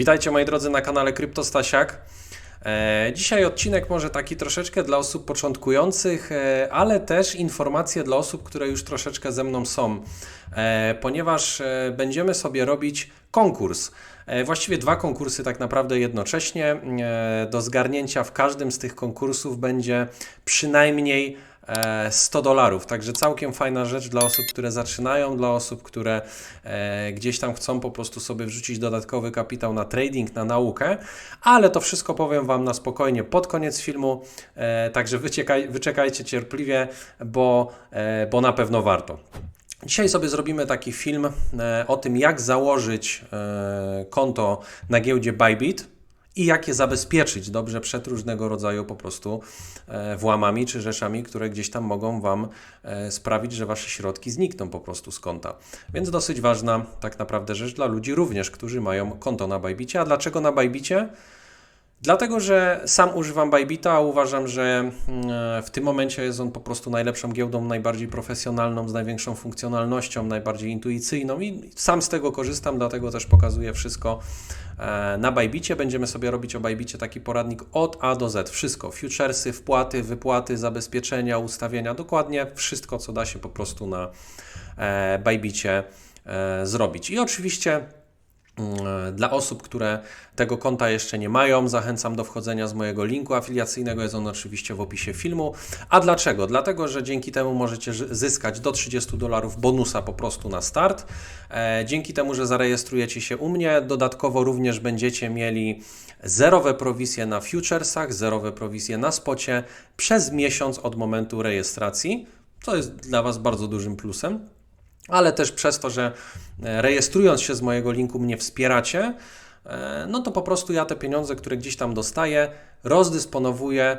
Witajcie moi drodzy na kanale Kryptostasiak. E, Dzisiaj odcinek może taki troszeczkę dla osób początkujących, e, ale też informacje dla osób, które już troszeczkę ze mną są, E, ponieważ będziemy sobie robić konkurs. Właściwie dwa konkursy tak naprawdę jednocześnie. Do zgarnięcia w każdym z tych konkursów będzie przynajmniej 100 dolarów. Także całkiem fajna rzecz dla osób, które zaczynają, dla osób, które e, gdzieś tam chcą po prostu sobie wrzucić dodatkowy kapitał na trading, na naukę, ale to wszystko powiem Wam na spokojnie pod koniec filmu, e, także wyciekaj, wyczekajcie cierpliwie, bo, e, bo na pewno warto. Dzisiaj sobie zrobimy taki film e, o tym, jak założyć e, konto na giełdzie Bybit i jak je zabezpieczyć dobrze przed różnego rodzaju po prostu e, włamami czy rzeczami, które gdzieś tam mogą Wam e, sprawić, że Wasze środki znikną po prostu z konta. Więc dosyć ważna tak naprawdę rzecz dla ludzi również, którzy mają konto na Bybicie. A dlaczego na Bybicie? Dlatego, że sam używam Bybita, a uważam, że mm, w tym momencie jest on po prostu najlepszą giełdą, najbardziej profesjonalną, z największą funkcjonalnością, najbardziej intuicyjną i sam z tego korzystam, dlatego też pokazuję wszystko e, na Bybicie. Będziemy sobie robić o Bybicie taki poradnik od A do Z. Wszystko, futuresy, wpłaty, wypłaty, zabezpieczenia, ustawienia, dokładnie wszystko, co da się po prostu na e, Bybicie e, zrobić. I oczywiście Dla osób, które tego konta jeszcze nie mają, zachęcam do wchodzenia z mojego linku afiliacyjnego. Jest on oczywiście w opisie filmu. A dlaczego? Dlatego, że dzięki temu możecie zy- zyskać do 30 dolarów bonusa po prostu na start. E, dzięki temu, że zarejestrujecie się u mnie, dodatkowo również będziecie mieli zerowe prowizje na futuresach, zerowe prowizje na spocie przez miesiąc od momentu rejestracji, co jest dla Was bardzo dużym plusem ale też przez to, że e, rejestrując się z mojego linku mnie wspieracie, e, no to po prostu ja te pieniądze, które gdzieś tam dostaję, rozdysponowuję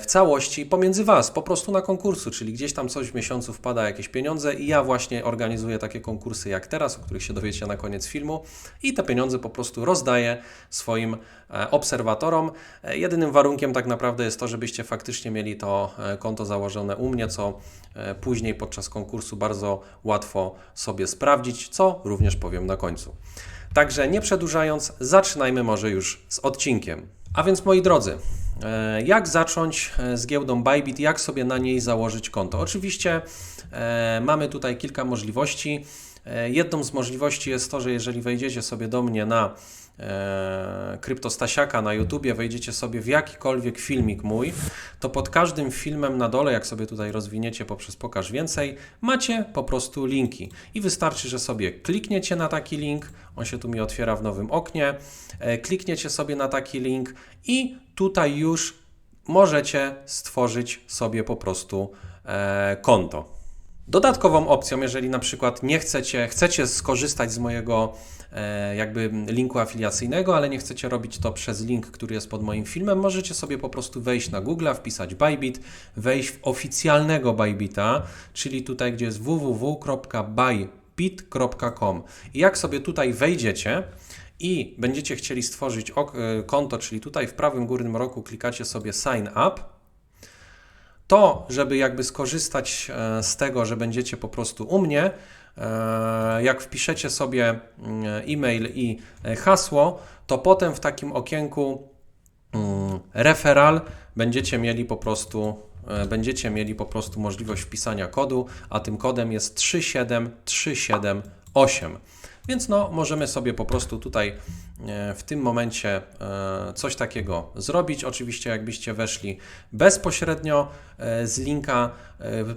w całości pomiędzy Was, po prostu na konkursu, czyli gdzieś tam coś w miesiącu wpada jakieś pieniądze i ja właśnie organizuję takie konkursy jak teraz, o których się dowiecie na koniec filmu i te pieniądze po prostu rozdaję swoim e, obserwatorom. E, Jedynym warunkiem tak naprawdę jest to, żebyście faktycznie mieli to e, konto założone u mnie, co e, później podczas konkursu bardzo łatwo sobie sprawdzić, co również powiem na końcu. Także nie przedłużając, zaczynajmy może już z odcinkiem. A więc moi drodzy, e, jak zacząć e, z giełdą Bybit, jak sobie na niej założyć konto? Oczywiście e, mamy tutaj kilka możliwości. E, Jedną z możliwości jest to, że jeżeli wejdziecie sobie do mnie na e, Kryptostasiaka na YouTubie, wejdziecie sobie w jakikolwiek filmik mój, to pod każdym filmem na dole, jak sobie tutaj rozwiniecie poprzez pokaż więcej, macie po prostu linki. I wystarczy, że sobie klikniecie na taki link, on się tu mi otwiera w nowym oknie, e, klikniecie sobie na taki link i tutaj już możecie stworzyć sobie po prostu e, konto. Dodatkową opcją, jeżeli na przykład nie chcecie, chcecie skorzystać z mojego e, jakby linku afiliacyjnego, ale nie chcecie robić to przez link, który jest pod moim filmem, możecie sobie po prostu wejść na Google, wpisać Bybit, wejść w oficjalnego Bybita, czyli tutaj, gdzie jest www.bybit.com. I jak sobie tutaj wejdziecie, i będziecie chcieli stworzyć e, konto, czyli tutaj w prawym górnym rogu klikacie sobie sign up, to, żeby jakby skorzystać e, z tego, że będziecie po prostu u mnie, e, jak wpiszecie sobie mm, e-mail i e, hasło, to potem w takim okienku mm, referral będziecie mieli po prostu będziecie mieli po prostu możliwość wpisania kodu, a tym kodem jest 37378. Więc no, możemy sobie po prostu tutaj e, w tym momencie e, coś takiego zrobić. Oczywiście, jakbyście weszli bezpośrednio e, z linka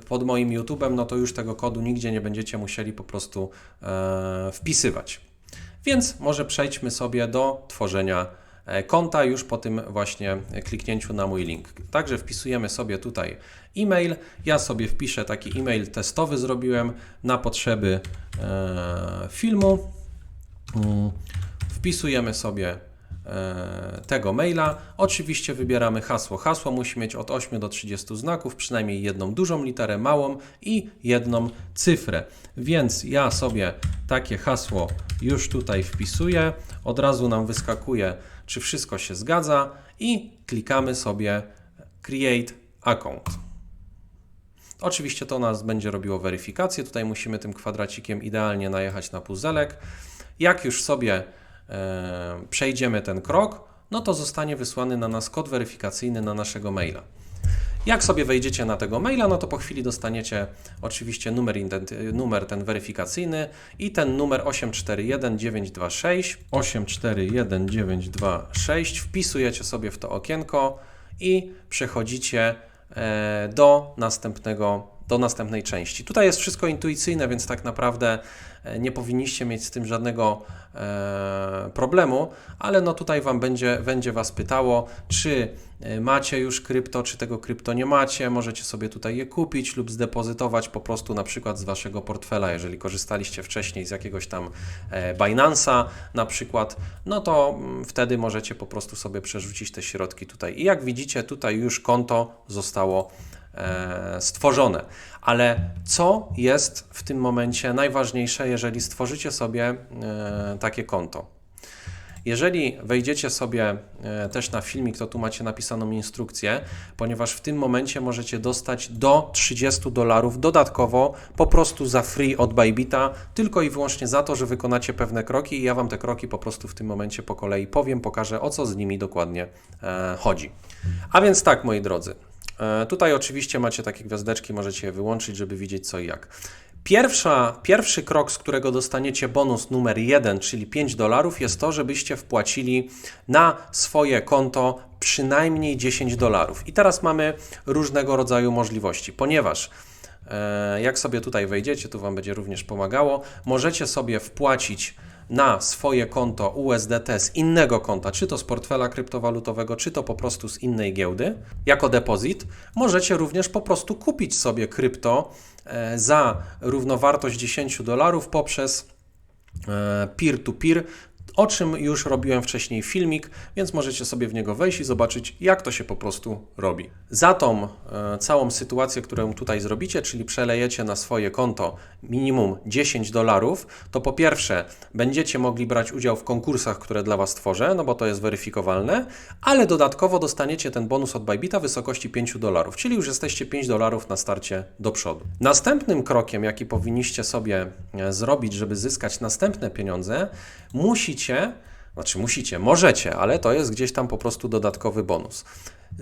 pod moim YouTube'em, no to już tego kodu nigdzie nie będziecie musieli po prostu wpisywać. Więc może przejdźmy sobie do tworzenia konta już po tym właśnie kliknięciu na mój link. Także wpisujemy sobie tutaj e-mail. Ja sobie wpiszę taki e-mail testowy zrobiłem na potrzeby e, filmu. Mm, Wpisujemy sobie e, tego maila. Oczywiście wybieramy hasło. Hasło musi mieć od 8 do 30 znaków, przynajmniej jedną dużą literę, małą i jedną cyfrę. Więc ja sobie takie hasło już tutaj wpisuję. Od razu nam wyskakuje, czy wszystko się zgadza i klikamy sobie Create Account. Oczywiście to nas będzie robiło weryfikację. Tutaj musimy tym kwadracikiem idealnie najechać na puzelek. Jak już sobie e, przejdziemy ten krok, no to zostanie wysłany na nas kod weryfikacyjny na naszego maila. Jak sobie wejdziecie na tego maila, no to po chwili dostaniecie oczywiście numer, numer ten weryfikacyjny i ten numer 841926 841926 wpisujecie sobie w to okienko i przechodzicie e, do następnego do następnej części. Tutaj jest wszystko intuicyjne, więc tak naprawdę e, nie powinniście mieć z tym żadnego e, problemu, ale no tutaj Wam będzie, będzie Was pytało, czy e, macie już krypto, czy tego krypto nie macie, możecie sobie tutaj je kupić lub zdepozytować po prostu na przykład z Waszego portfela, jeżeli korzystaliście wcześniej z jakiegoś tam e, Binance'a na przykład, no to mm, wtedy możecie po prostu sobie przerzucić te środki tutaj. I jak widzicie, tutaj już konto zostało stworzone. Ale co jest w tym momencie najważniejsze, jeżeli stworzycie sobie e, takie konto? Jeżeli wejdziecie sobie e, też na filmik, to tu macie napisaną instrukcję, ponieważ w tym momencie możecie dostać do 30 dolarów dodatkowo po prostu za free od Bybita, tylko i wyłącznie za to, że wykonacie pewne kroki i ja Wam te kroki po prostu w tym momencie po kolei powiem, pokażę o co z nimi dokładnie e, chodzi. A więc tak, moi drodzy, E, Tutaj oczywiście macie takie gwiazdeczki, możecie je wyłączyć, żeby widzieć co i jak. Pierwsza, pierwszy krok, z którego dostaniecie bonus numer 1, czyli 5 dolarów, jest to, żebyście wpłacili na swoje konto przynajmniej 10 dolarów. I teraz mamy różnego rodzaju możliwości, ponieważ e, jak sobie tutaj wejdziecie, tu Wam będzie również pomagało, możecie sobie wpłacić na swoje konto USDT z innego konta, czy to z portfela kryptowalutowego, czy to po prostu z innej giełdy, jako depozyt. Możecie również po prostu kupić sobie krypto e, za równowartość 10 dolarów poprzez e, peer-to-peer, o czym już robiłem wcześniej filmik, więc możecie sobie w niego wejść i zobaczyć, jak to się po prostu robi. Za tą e, całą sytuację, którą tutaj zrobicie, czyli przelejecie na swoje konto minimum 10 dolarów, to po pierwsze będziecie mogli brać udział w konkursach, które dla Was tworzę, no bo to jest weryfikowalne, ale dodatkowo dostaniecie ten bonus od Bybita w wysokości 5 dolarów, czyli już jesteście 5 dolarów na starcie do przodu. Następnym krokiem, jaki powinniście sobie e, zrobić, żeby zyskać następne pieniądze, musicie, znaczy musicie, możecie, ale to jest gdzieś tam po prostu dodatkowy bonus.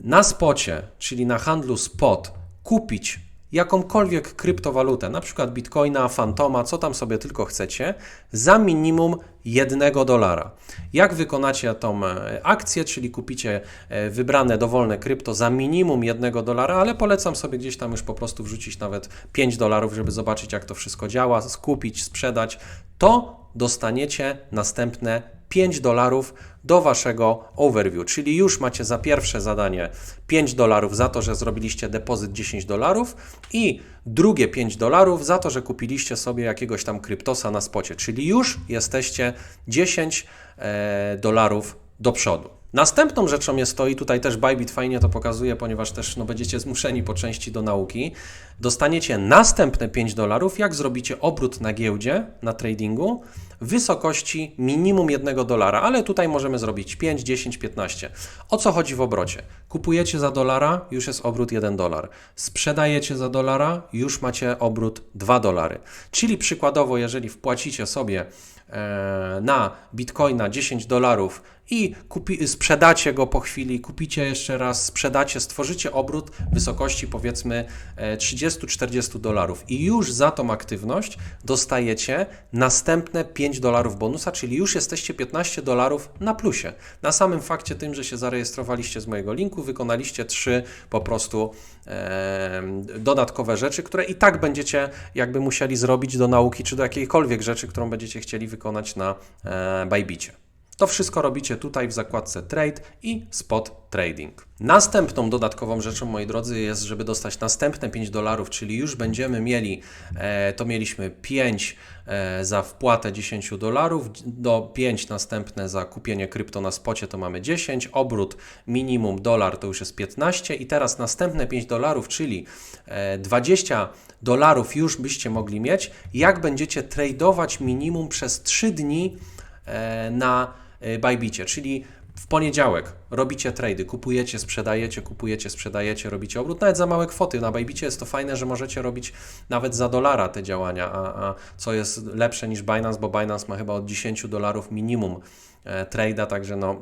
Na spocie, czyli na handlu spot, kupić jakąkolwiek kryptowalutę, na przykład bitcoina, fantoma, co tam sobie tylko chcecie, za minimum 1 dolara. Jak wykonacie tą e, akcję, czyli kupicie e, wybrane dowolne krypto za minimum 1 dolara, ale polecam sobie gdzieś tam już po prostu wrzucić nawet 5 dolarów, żeby zobaczyć jak to wszystko działa, skupić, sprzedać, to dostaniecie następne 5 dolarów do waszego overview, czyli już macie za pierwsze zadanie 5 dolarów za to, że zrobiliście depozyt 10 dolarów i drugie 5 dolarów za to, że kupiliście sobie jakiegoś tam kryptosa na spocie, czyli już jesteście 10 e, dolarów do przodu. Następną rzeczą jest to, i tutaj też Bybit fajnie to pokazuje, ponieważ też no, będziecie zmuszeni po części do nauki, dostaniecie następne 5 dolarów, jak zrobicie obrót na giełdzie, na tradingu, w wysokości minimum 1 dolara, ale tutaj możemy zrobić 5, 10, 15. O co chodzi w obrocie? Kupujecie za dolara, już jest obrót 1 dolar. Sprzedajecie za dolara, już macie obrót 2 dolary. Czyli przykładowo, jeżeli wpłacicie sobie e, na bitcoina 10 dolarów i kupi, sprzedacie go po chwili, kupicie jeszcze raz, sprzedacie, stworzycie obrót w wysokości powiedzmy e, 30-40 dolarów i już za tą aktywność dostajecie następne 5 dolarów bonusa, czyli już jesteście 15 dolarów na plusie. Na samym fakcie tym, że się zarejestrowaliście z mojego linku, wykonaliście 3 po prostu e, dodatkowe rzeczy, które i tak będziecie jakby musieli zrobić do nauki, czy do jakiejkolwiek rzeczy, którą będziecie chcieli wykonać na e, Bybicie. To wszystko robicie tutaj w zakładce Trade i Spot Trading. Następną dodatkową rzeczą, moi drodzy, jest, żeby dostać następne 5 dolarów, czyli już będziemy mieli, e, to mieliśmy 5 e, za wpłatę 10 dolarów, do 5 następne za kupienie krypto na spocie to mamy 10, obrót minimum dolar to już jest 15 i teraz następne 5 dolarów, czyli e, 20 dolarów już byście mogli mieć, jak będziecie tradować minimum przez 3 dni e, na e, Bybicie, czyli w poniedziałek robicie trady, kupujecie, sprzedajecie, kupujecie, sprzedajecie, robicie obrót, nawet za małe kwoty. Na Bybicie jest to fajne, że możecie robić nawet za dolara te działania, a, a co jest lepsze niż Binance, bo Binance ma chyba od 10 dolarów minimum trade'a, także no,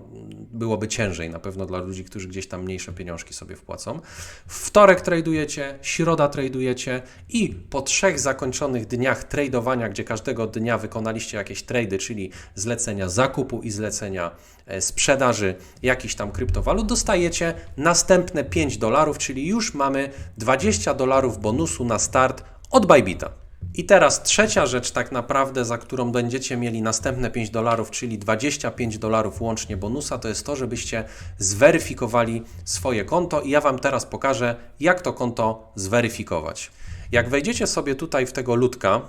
byłoby ciężej na pewno dla ludzi, którzy gdzieś tam mniejsze pieniążki sobie wpłacą. Wtorek tradujecie, środa tradujecie i po trzech zakończonych dniach tradowania, gdzie każdego dnia wykonaliście jakieś trady, czyli zlecenia zakupu i zlecenia e, sprzedaży jakichś tam kryptowalut, dostajecie następne 5 dolarów, czyli już mamy 20 dolarów bonusu na start od Bybita. I teraz trzecia rzecz, tak naprawdę, za którą będziecie mieli następne 5 dolarów, czyli 25 dolarów łącznie bonusa, to jest to, żebyście zweryfikowali swoje konto. I ja Wam teraz pokażę, jak to konto zweryfikować. Jak wejdziecie sobie tutaj w tego ludka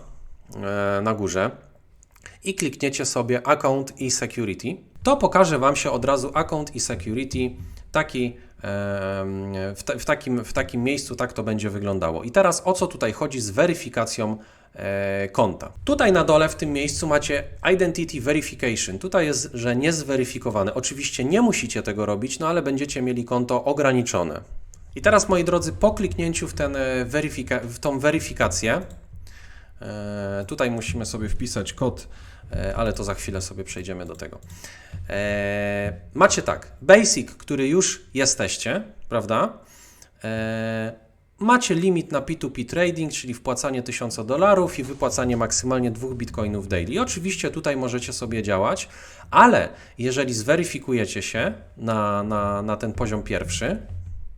e, na górze i klikniecie sobie Account i Security, to pokaże Wam się od razu Account i Security taki w, te, w, takim, w takim miejscu tak to będzie wyglądało. I teraz o co tutaj chodzi z weryfikacją e, konta? Tutaj na dole w tym miejscu macie Identity Verification. Tutaj jest, że niezweryfikowane. Oczywiście nie musicie tego robić, no ale będziecie mieli konto ograniczone. I teraz moi drodzy, po kliknięciu w, ten e, weryfika- w tą weryfikację, e, tutaj musimy sobie wpisać kod ale to za chwilę sobie przejdziemy do tego. E, macie tak, Basic, który już jesteście, prawda? E, macie limit na P2P trading, czyli wpłacanie 1000 dolarów i wypłacanie maksymalnie 2 bitcoinów daily. Oczywiście tutaj możecie sobie działać, ale jeżeli zweryfikujecie się na, na, na ten poziom pierwszy,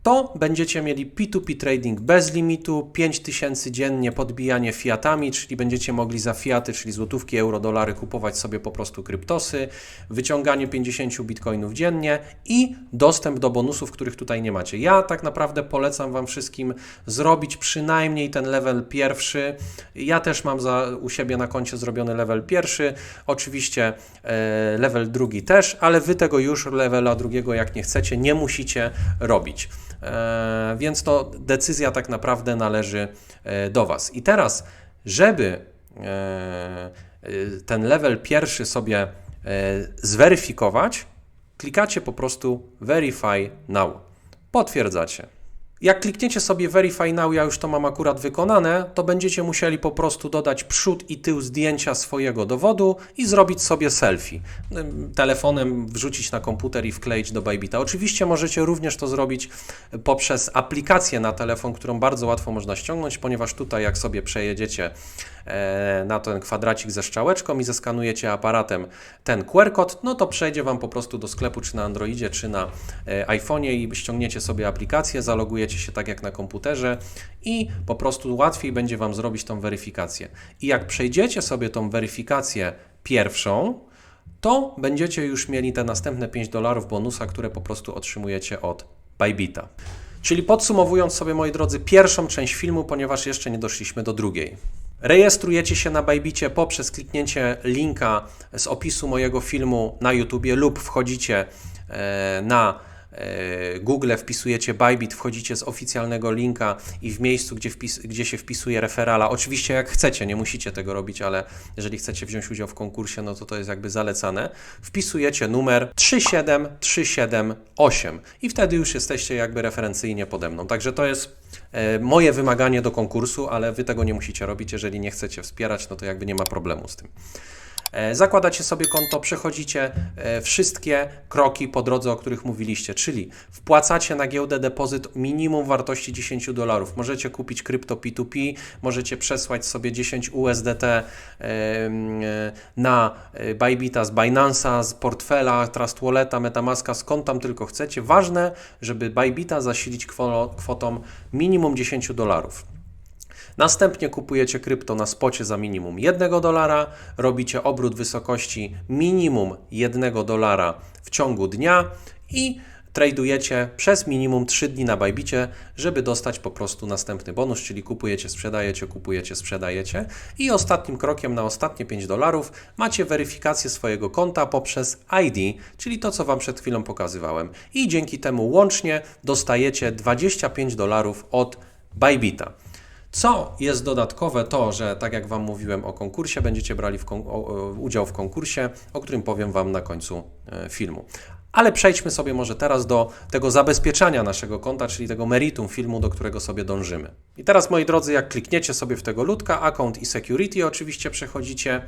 to będziecie mieli P2P trading bez limitu, 5000 dziennie podbijanie fiatami, czyli będziecie mogli za fiaty, czyli złotówki, euro, dolary kupować sobie po prostu kryptosy, wyciąganie 50 bitcoinów dziennie i dostęp do bonusów, których tutaj nie macie. Ja tak naprawdę polecam Wam wszystkim zrobić przynajmniej ten level pierwszy. Ja też mam za, u siebie na koncie zrobiony level pierwszy, oczywiście e, level drugi też, ale Wy tego już levela drugiego jak nie chcecie, nie musicie robić. E, więc to decyzja tak naprawdę należy e, do Was. I teraz, żeby e, ten level pierwszy sobie zweryfikować, klikacie po prostu Verify Now. Potwierdzacie. Jak klikniecie sobie Verify Now, ja już to mam akurat wykonane, to będziecie musieli po prostu dodać przód i tył zdjęcia swojego dowodu i zrobić sobie selfie. Telefonem wrzucić na komputer i wkleić do Bybita. Oczywiście możecie również to zrobić poprzez aplikację na telefon, którą bardzo łatwo można ściągnąć, ponieważ tutaj jak sobie przejedziecie e, na ten kwadracik ze strzałeczką i zeskanujecie aparatem ten QR kod, no to przejdzie Wam po prostu do sklepu czy na Androidzie, czy na e, iPhone'ie i ściągniecie sobie aplikację, zalogujecie się tak jak na komputerze i po prostu łatwiej będzie Wam zrobić tą weryfikację. I jak przejdziecie sobie tą weryfikację pierwszą, to będziecie już mieli te następne 5 dolarów bonusa, które po prostu otrzymujecie od Bybita. Czyli podsumowując sobie, moi drodzy, pierwszą część filmu, ponieważ jeszcze nie doszliśmy do drugiej. Rejestrujecie się na Bybicie poprzez kliknięcie linka z opisu mojego filmu na YouTube lub wchodzicie e, na Google wpisujecie Bybit, wchodzicie z oficjalnego linka i w miejscu, gdzie, wpis, gdzie się wpisuje referala, oczywiście jak chcecie, nie musicie tego robić, ale jeżeli chcecie wziąć udział w konkursie, no to to jest jakby zalecane, wpisujecie numer 37378 i wtedy już jesteście jakby referencyjnie pode mną. Także to jest e, moje wymaganie do konkursu, ale Wy tego nie musicie robić, jeżeli nie chcecie wspierać, no to jakby nie ma problemu z tym. E, zakładacie sobie konto, przechodzicie e, wszystkie kroki po drodze, o których mówiliście, czyli wpłacacie na giełdę depozyt minimum wartości 10 dolarów. Możecie kupić krypto P2P, możecie przesłać sobie 10 USDT e, na Bybita z Binance'a, z portfela, Trust Walleta, Metamaska, skąd tam tylko chcecie. Ważne, żeby Bybita zasilić kwotą minimum 10 dolarów. Następnie kupujecie krypto na spocie za minimum 1 dolara, robicie obrót wysokości minimum 1 dolara w ciągu dnia i tradujecie przez minimum 3 dni na Bybicie, żeby dostać po prostu następny bonus, czyli kupujecie, sprzedajecie, kupujecie, sprzedajecie. I ostatnim krokiem na ostatnie 5 dolarów macie weryfikację swojego konta poprzez ID, czyli to, co Wam przed chwilą pokazywałem. I dzięki temu łącznie dostajecie 25 dolarów od Bybita. Co jest dodatkowe, to, że tak jak Wam mówiłem o konkursie, będziecie brali w kon udział w konkursie, o którym powiem Wam na końcu e, filmu. Ale przejdźmy sobie może teraz do tego zabezpieczania naszego konta, czyli tego meritum filmu, do którego sobie dążymy. I teraz, moi drodzy, jak klikniecie sobie w tego ludka, account i security, oczywiście przechodzicie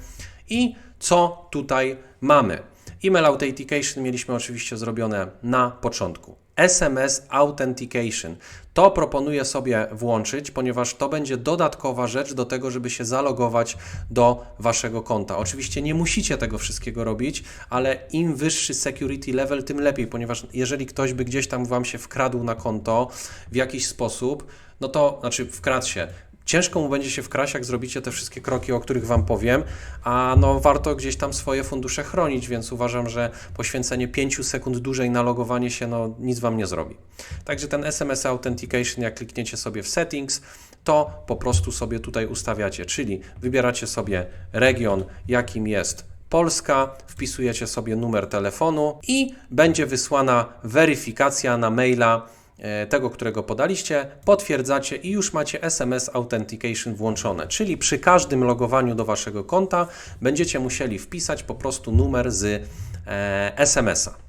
I co tutaj mamy? Email Authentication mieliśmy oczywiście zrobione na początku. SMS Authentication. To proponuję sobie włączyć, ponieważ to będzie dodatkowa rzecz do tego, żeby się zalogować do Waszego konta. Oczywiście nie musicie tego wszystkiego robić, ale im wyższy security level, tym lepiej, ponieważ jeżeli ktoś by gdzieś tam Wam się wkradł na konto w jakiś sposób, no to znaczy wkradł się, Ciężko mu będzie się wkraść, jak zrobicie te wszystkie kroki, o których Wam powiem, a no warto gdzieś tam swoje fundusze chronić, więc uważam, że poświęcenie 5 sekund dłużej na logowanie się, no nic Wam nie zrobi. Także ten SMS Authentication, jak klikniecie sobie w Settings, to po prostu sobie tutaj ustawiacie, czyli wybieracie sobie region, jakim jest Polska, wpisujecie sobie numer telefonu i będzie wysłana weryfikacja na maila tego, którego podaliście, potwierdzacie i już macie SMS Authentication włączone. Czyli przy każdym logowaniu do Waszego konta będziecie musieli wpisać po prostu numer z e, SMS-a.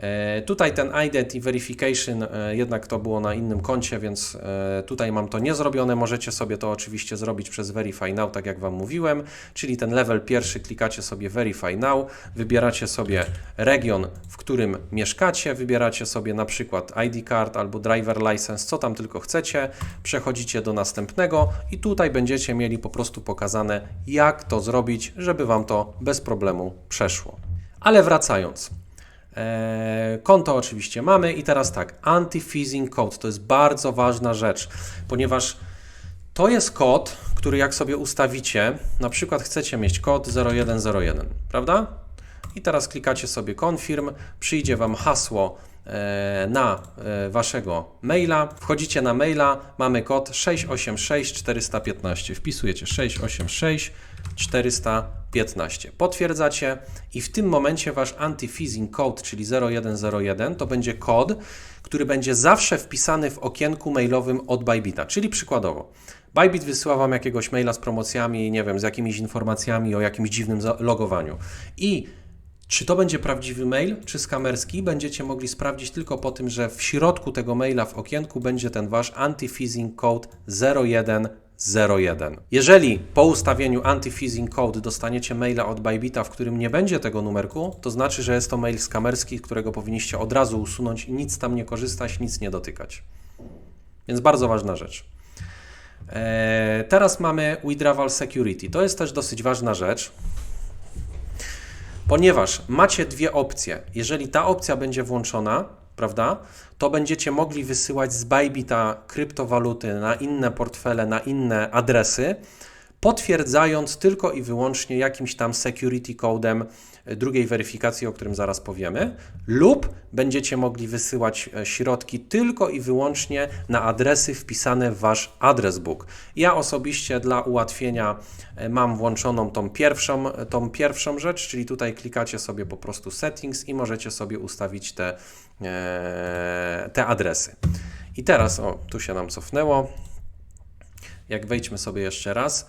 E, tutaj ten Identity Verification e, jednak to było na innym koncie, więc e, tutaj mam to nie zrobione. Możecie sobie to oczywiście zrobić przez Verify Now, tak jak Wam mówiłem, czyli ten level pierwszy klikacie sobie Verify Now, wybieracie sobie region, w którym mieszkacie, wybieracie sobie na przykład ID card albo driver license, co tam tylko chcecie, przechodzicie do następnego i tutaj będziecie mieli po prostu pokazane, jak to zrobić, żeby Wam to bez problemu przeszło. Ale wracając, konto oczywiście mamy i teraz tak, anti-phishing code to jest bardzo ważna rzecz, ponieważ to jest kod, który jak sobie ustawicie, na przykład chcecie mieć kod 0101, prawda? I teraz klikacie sobie confirm, przyjdzie Wam hasło e, na e, Waszego maila, wchodzicie na maila, mamy kod 686 415, wpisujecie 686 415. Potwierdzacie i w tym momencie wasz anti-phishing code, czyli 0101, to będzie kod, który będzie zawsze wpisany w okienku mailowym od Bybita. Czyli przykładowo, Bybit wysyła Wam jakiegoś maila z promocjami, nie wiem, z jakimiś informacjami o jakimś dziwnym logowaniu. I czy to będzie prawdziwy mail, czy skamerski, będziecie mogli sprawdzić tylko po tym, że w środku tego maila w okienku będzie ten Wasz anti-phishing code 01 01. Jeżeli po ustawieniu anti-phishing code dostaniecie maila od Bybita, w którym nie będzie tego numerku, to znaczy, że jest to mail skamerski, którego powinniście od razu usunąć nic tam nie korzystać, nic nie dotykać. Więc bardzo ważna rzecz. Eee, teraz mamy withdrawal security. To jest też dosyć ważna rzecz, ponieważ macie dwie opcje. Jeżeli ta opcja będzie włączona, prawda, to będziecie mogli wysyłać z Bybita kryptowaluty na inne portfele, na inne adresy, potwierdzając tylko i wyłącznie jakimś tam security codem drugiej weryfikacji, o którym zaraz powiemy, lub będziecie mogli wysyłać e, środki tylko i wyłącznie na adresy wpisane w wasz adres book. Ja osobiście dla ułatwienia e, mam włączoną tą pierwszą, tą pierwszą rzecz, czyli tutaj klikacie sobie po prostu settings i możecie sobie ustawić te, e, te adresy. I teraz, o, tu się nam cofnęło. Jak wejdźmy sobie jeszcze raz,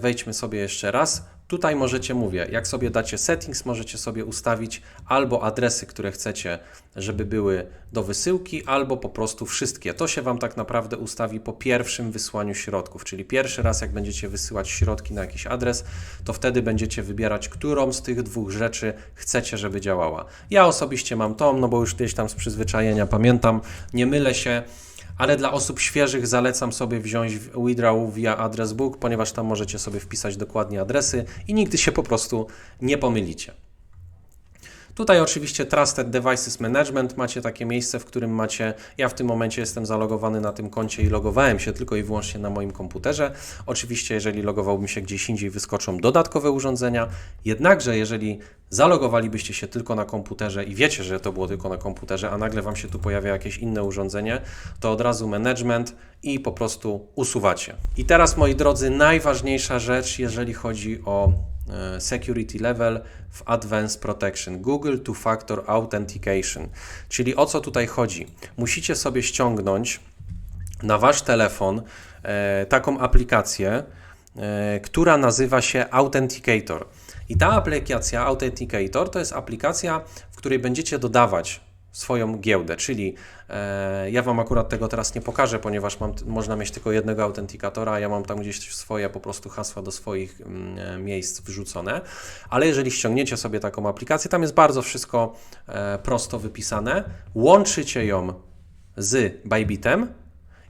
wejdźmy sobie jeszcze raz, Tutaj możecie, mówię, jak sobie dacie settings, możecie sobie ustawić albo adresy, które chcecie, żeby były do wysyłki, albo po prostu wszystkie. To się Wam tak naprawdę ustawi po pierwszym wysłaniu środków, czyli pierwszy raz, jak będziecie wysyłać środki na jakiś adres, to wtedy będziecie wybierać, którą z tych dwóch rzeczy chcecie, żeby działała. Ja osobiście mam tą, no bo już gdzieś tam z przyzwyczajenia pamiętam, nie mylę się ale dla osób świeżych zalecam sobie wziąć withdraw via adres book, ponieważ tam możecie sobie wpisać dokładnie adresy i nigdy się po prostu nie pomylicie. Tutaj oczywiście Trusted Devices Management macie takie miejsce, w którym macie, ja w tym momencie jestem zalogowany na tym koncie i logowałem się tylko i wyłącznie na moim komputerze. Oczywiście jeżeli logowałbym się gdzieś indziej wyskoczą dodatkowe urządzenia, jednakże jeżeli zalogowalibyście się tylko na komputerze i wiecie, że to było tylko na komputerze, a nagle Wam się tu pojawia jakieś inne urządzenie, to od razu management i po prostu usuwacie. I teraz moi drodzy, najważniejsza rzecz, jeżeli chodzi o security level w Advanced Protection, Google Two Factor Authentication. Czyli o co tutaj chodzi? Musicie sobie ściągnąć na wasz telefon e, taką aplikację, e, która nazywa się Authenticator. I ta aplikacja Authenticator to jest aplikacja, w której będziecie dodawać swoją giełdę, czyli e, ja Wam akurat tego teraz nie pokażę, ponieważ mam, można mieć tylko jednego autentykatora, ja mam tam gdzieś swoje po prostu hasła do swoich mm, e, miejsc wrzucone, ale jeżeli ściągniecie sobie taką aplikację, tam jest bardzo wszystko e, prosto wypisane, łączycie ją z Bybitem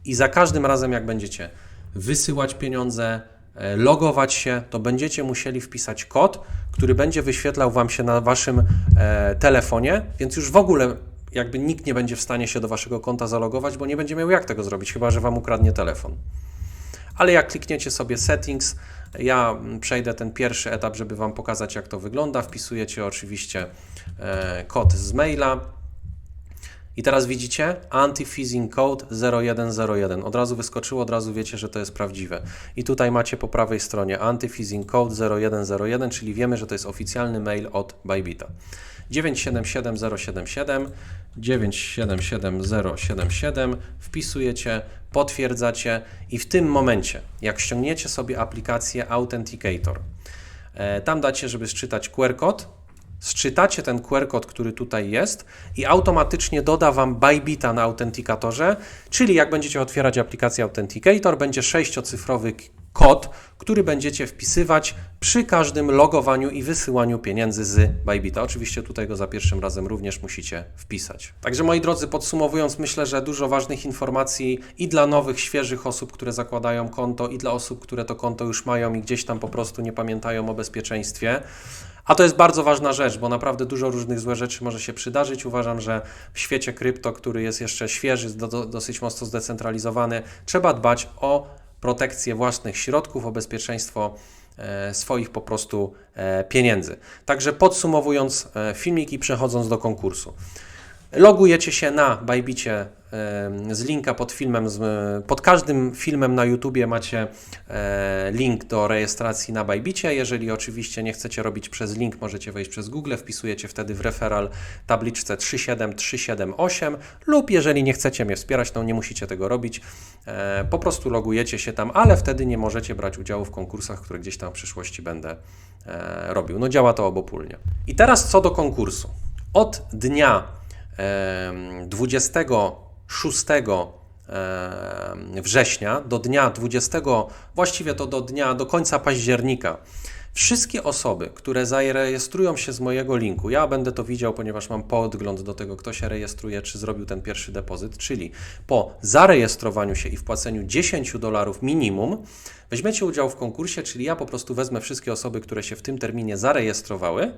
i za każdym razem jak będziecie wysyłać pieniądze, e, logować się, to będziecie musieli wpisać kod, który będzie wyświetlał Wam się na Waszym e, telefonie, więc już w ogóle jakby nikt nie będzie w stanie się do Waszego konta zalogować, bo nie będzie miał jak tego zrobić, chyba że Wam ukradnie telefon. Ale jak klikniecie sobie settings, ja mm, przejdę ten pierwszy etap, żeby Wam pokazać jak to wygląda. Wpisujecie oczywiście e, kod z maila, i teraz widzicie anti-phishing code 0101. Od razu wyskoczyło, od razu wiecie, że to jest prawdziwe. I tutaj macie po prawej stronie anti-phishing code 0101, czyli wiemy, że to jest oficjalny mail od Bybita. 977077 977077 wpisujecie, potwierdzacie i w tym momencie, jak ściągniecie sobie aplikację Authenticator, e, tam dacie, żeby sczytać QR kod, Sczytacie ten QR kod, który tutaj jest i automatycznie doda Wam Bybita na autentykatorze, czyli jak będziecie otwierać aplikację Authenticator, będzie sześciocyfrowy kod, który będziecie wpisywać przy każdym logowaniu i wysyłaniu pieniędzy z Bybita. Oczywiście tutaj go za pierwszym razem również musicie wpisać. Także moi drodzy, podsumowując, myślę, że dużo ważnych informacji i dla nowych, świeżych osób, które zakładają konto, i dla osób, które to konto już mają i gdzieś tam po prostu nie pamiętają o bezpieczeństwie. A to jest bardzo ważna rzecz, bo naprawdę dużo różnych złych rzeczy może się przydarzyć. Uważam, że w świecie krypto, który jest jeszcze świeży, do, do, dosyć mocno zdecentralizowany, trzeba dbać o protekcję własnych środków, o bezpieczeństwo e, swoich po prostu e, pieniędzy. Także podsumowując e, filmik i przechodząc do konkursu. Logujecie się na Bajbicie z linka pod filmem, pod każdym filmem na YouTubie macie e, link do rejestracji na Bajbicie. Jeżeli oczywiście nie chcecie robić przez link, możecie wejść przez Google, wpisujecie wtedy w referral tabliczce 37378 lub jeżeli nie chcecie mnie wspierać, to nie musicie tego robić, e, po prostu logujecie się tam, ale wtedy nie możecie brać udziału w konkursach, które gdzieś tam w przyszłości będę e, robił. No działa to obopólnie. I teraz co do konkursu. Od dnia 26 września do dnia 20, właściwie to do dnia, do końca października, wszystkie osoby, które zarejestrują się z mojego linku, ja będę to widział, ponieważ mam podgląd do tego, kto się rejestruje, czy zrobił ten pierwszy depozyt, czyli po zarejestrowaniu się i wpłaceniu 10 dolarów minimum, weźmiecie udział w konkursie, czyli ja po prostu wezmę wszystkie osoby, które się w tym terminie zarejestrowały,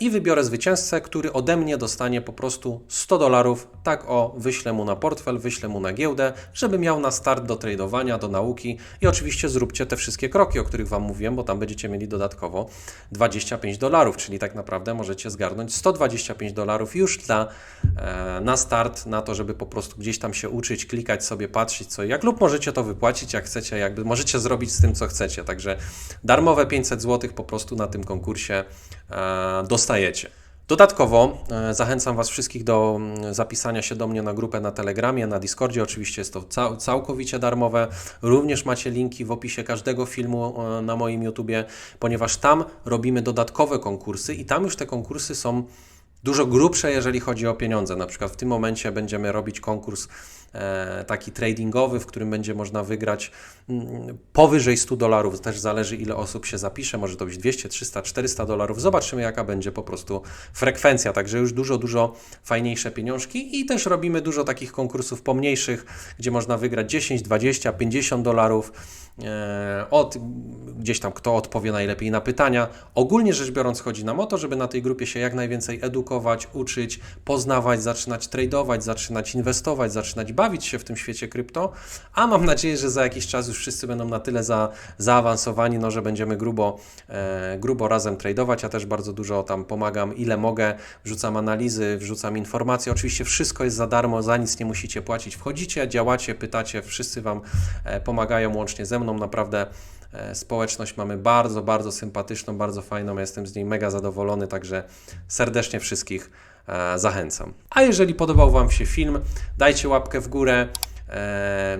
i wybiorę zwycięzcę, który ode mnie dostanie po prostu 100 dolarów. Tak o, wyślę mu na portfel, wyślę mu na giełdę, żeby miał na start do tradowania, do nauki i oczywiście zróbcie te wszystkie kroki, o których Wam mówiłem, bo tam będziecie mieli dodatkowo 25 dolarów, czyli tak naprawdę możecie zgarnąć 125 dolarów już dla, e, na start, na to, żeby po prostu gdzieś tam się uczyć, klikać sobie, patrzeć co jak lub możecie to wypłacić jak chcecie, jakby możecie zrobić z tym co chcecie. Także darmowe 500 zł po prostu na tym konkursie e, dostajecie. Dodatkowo e, zachęcam Was wszystkich do mm, zapisania się do mnie na grupę na Telegramie, na Discordzie. Oczywiście jest to całkowicie darmowe. Również macie linki w opisie każdego filmu e, na moim YouTubie, ponieważ tam robimy dodatkowe konkursy i tam już te konkursy są dużo grubsze, jeżeli chodzi o pieniądze. Na przykład w tym momencie będziemy robić konkurs e, taki tradingowy, w którym będzie można wygrać mm, powyżej 100 dolarów. Też zależy, ile osób się zapisze. Może to być 200, 300, 400 dolarów. Zobaczymy, jaka będzie po prostu frekwencja. Także już dużo, dużo fajniejsze pieniążki i też robimy dużo takich konkursów pomniejszych, gdzie można wygrać 10, 20, 50 dolarów. E, od gdzieś tam kto odpowie najlepiej na pytania. Ogólnie rzecz biorąc chodzi nam o to, żeby na tej grupie się jak najwięcej edukować, uczyć, poznawać, zaczynać tradować, zaczynać inwestować, zaczynać bawić się w tym świecie krypto, a mam nadzieję, że za jakiś czas już wszyscy będą na tyle za, zaawansowani, no, że będziemy grubo, e, grubo razem tradować. Ja też bardzo dużo tam pomagam, ile mogę, wrzucam analizy, wrzucam informacje. Oczywiście wszystko jest za darmo, za nic nie musicie płacić. Wchodzicie, działacie, pytacie, wszyscy Wam e, pomagają łącznie ze mną. Naprawdę e, społeczność mamy bardzo, bardzo sympatyczną, bardzo fajną. Ja jestem z niej mega zadowolony, także serdecznie wszystkich zachęcam. A jeżeli podobał Wam się film, dajcie łapkę w górę. E,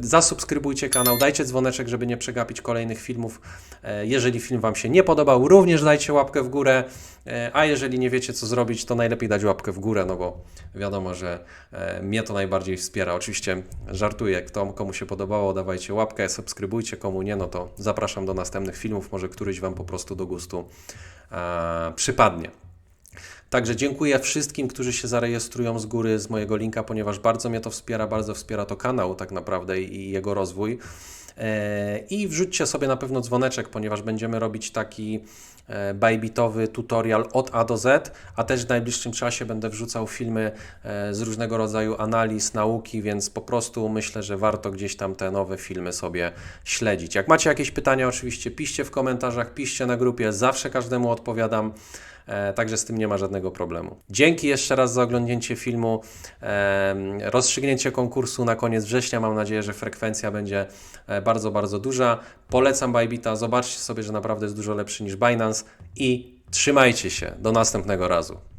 zasubskrybujcie kanał, dajcie dzwoneczek, żeby nie przegapić kolejnych filmów. E, jeżeli film Wam się nie podobał, również dajcie łapkę w górę. E, a jeżeli nie wiecie, co zrobić, to najlepiej dać łapkę w górę, no bo wiadomo, że e, mnie to najbardziej wspiera. Oczywiście żartuję, kto, komu się podobało, dawajcie łapkę, subskrybujcie, komu nie, no to zapraszam do następnych filmów, może któryś Wam po prostu do gustu e, przypadnie. Także dziękuję wszystkim, którzy się zarejestrują z góry z mojego linka, ponieważ bardzo mnie to wspiera, bardzo wspiera to kanał tak naprawdę i jego rozwój. E, I wrzućcie sobie na pewno dzwoneczek, ponieważ będziemy robić taki e, bajbitowy tutorial od A do Z, a też w najbliższym czasie będę wrzucał filmy e, z różnego rodzaju analiz, nauki, więc po prostu myślę, że warto gdzieś tam te nowe filmy sobie śledzić. Jak macie jakieś pytania, oczywiście piszcie w komentarzach, piszcie na grupie, zawsze każdemu odpowiadam. E, Także z tym nie ma żadnego problemu. Dzięki jeszcze raz za oglądnięcie filmu. Em, Rozstrzygnięcie konkursu na koniec września. Mam nadzieję, że frekwencja będzie e, bardzo, bardzo duża. Polecam Bybita. Zobaczcie sobie, że naprawdę jest dużo lepszy niż Binance i trzymajcie się. Do następnego razu.